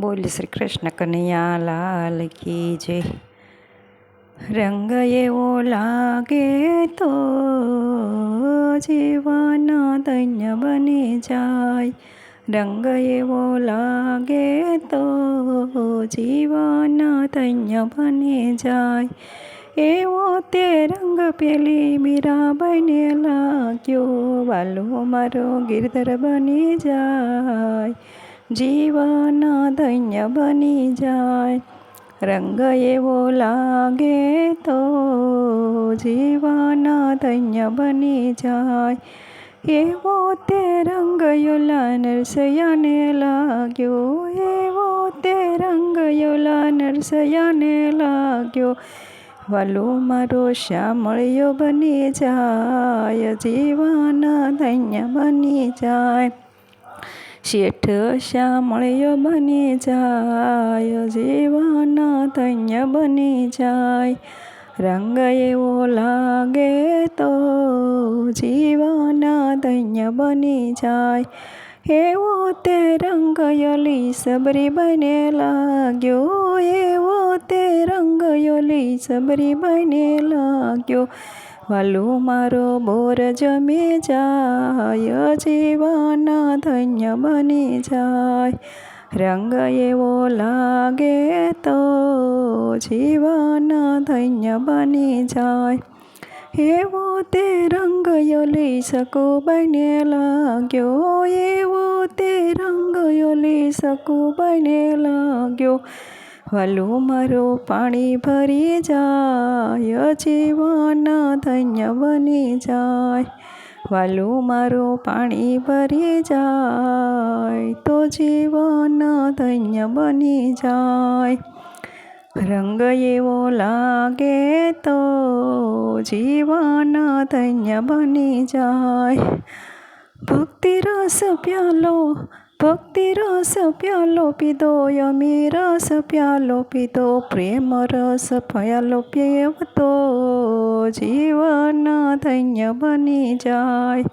બોલ શ્રી કૃષ્ણ કનૈયા લાલ કી જય. રંગ એવો લાગે તો જીવન ધન્ય બની જાય. રંગ એવો લાગે તો જીવન ધન્ય બની જાય. એવો તે રંગ પેલી મીરા બને લાગ્યો. વાલો મારો ગિરધર બની જાય. જીવન ધન્ય બની જાય. રંગ એવો લાગે તો જીવન ધન્ય બની જાય. એવો તે રંગ યોલા નરસયાને લાગ્યો. એવો તે રંગ યોલા નરસયાને લાગ્યો. વાલો મારો શ્યામળિયો બની જાય. જીવન ધન્ય બની જાય. શેઠ શ્યામળિયો બની જાય, જીવન ધન્ય બની જાય. રંગ એવો લાગે તો જીવન ધન્ય બની જાય. એવો તે રંગ યલી સબરી બને લાગ્યો, એવો તે રંગ યલી સબરી બને લાગ્યો. વાલો મારો બોર જમે જાય, જીવન ધન્ય બની જાય. રંગ એવો લાગે તો જીવન ધન્ય બની જાય. એવો તે રંગ યો લઈ શકો બને લાગ્યો, એવો તે રંગ યોલી શકું બને લાગ્યો. વાલો મારો પાણી ભરી જાય, જીવન ધન્ય બની જાય. વાલો મારો પાણી ભરી જાય, તો જીવન ધન્ય બની જાય. રંગ એવો લાગે તો જીવન ધન્ય બની જાય. ભક્તિ રસ પ્યાલો ભક્તિ રસ પ્યાલો પીધો યમી રસ પ્યાલો પીધો પ્રેમ રસ પ્યાલો પીવતો જીવન ધન્ય બની જાય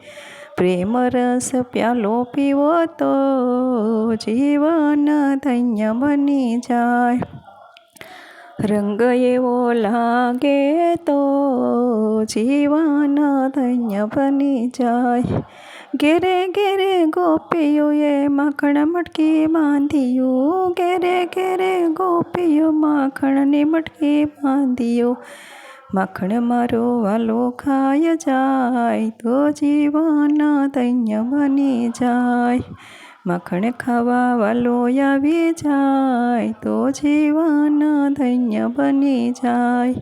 પ્રેમ રસ પ્યાલો પીવો તો જીવન ધન્ય બની જાય રંગ એવો લાગે તો જીવન ધન્ય બની જાય. ઘેરે ઘેરે ગોપીઓએ માખણ મટકી બાંધ્યું. ઘેરે ઘેરે ગોપીઓ માખણની મટકી બાંધ્યું. માખણ મારો વાલો ખાય જાય તો જીવન ધન્ય બની જાય. માખણ ખાવા વાલો આવી જાય તો જીવન ધન્ય બની જાય.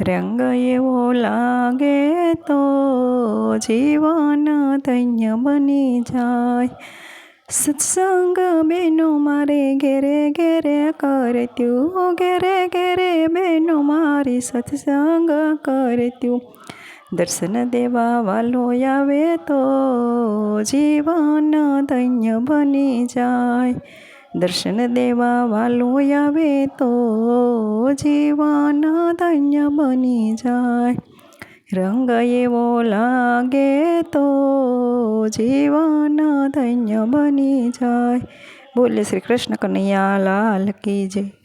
રંગ એવો લાગે તો જીવન ધન્ય બની જાય. સત્સંગ બેનો મારે ઘેરે ઘેરે કરત્યું. ઘેરે ઘેરે બેનો મારી સત્સંગ કરત્યું. દર્શન દેવા વાલો આવે તો જીવન ધન્ય બની જાય. દર્શન દેવા વાલો આવે તો જીવાના ધન્ય બની જાય. રંગ એવો લાગે તો જીવાના ધન્ય બની જાય. બોલે શ્રી કૃષ્ણ કનૈયા લાલ કી જય.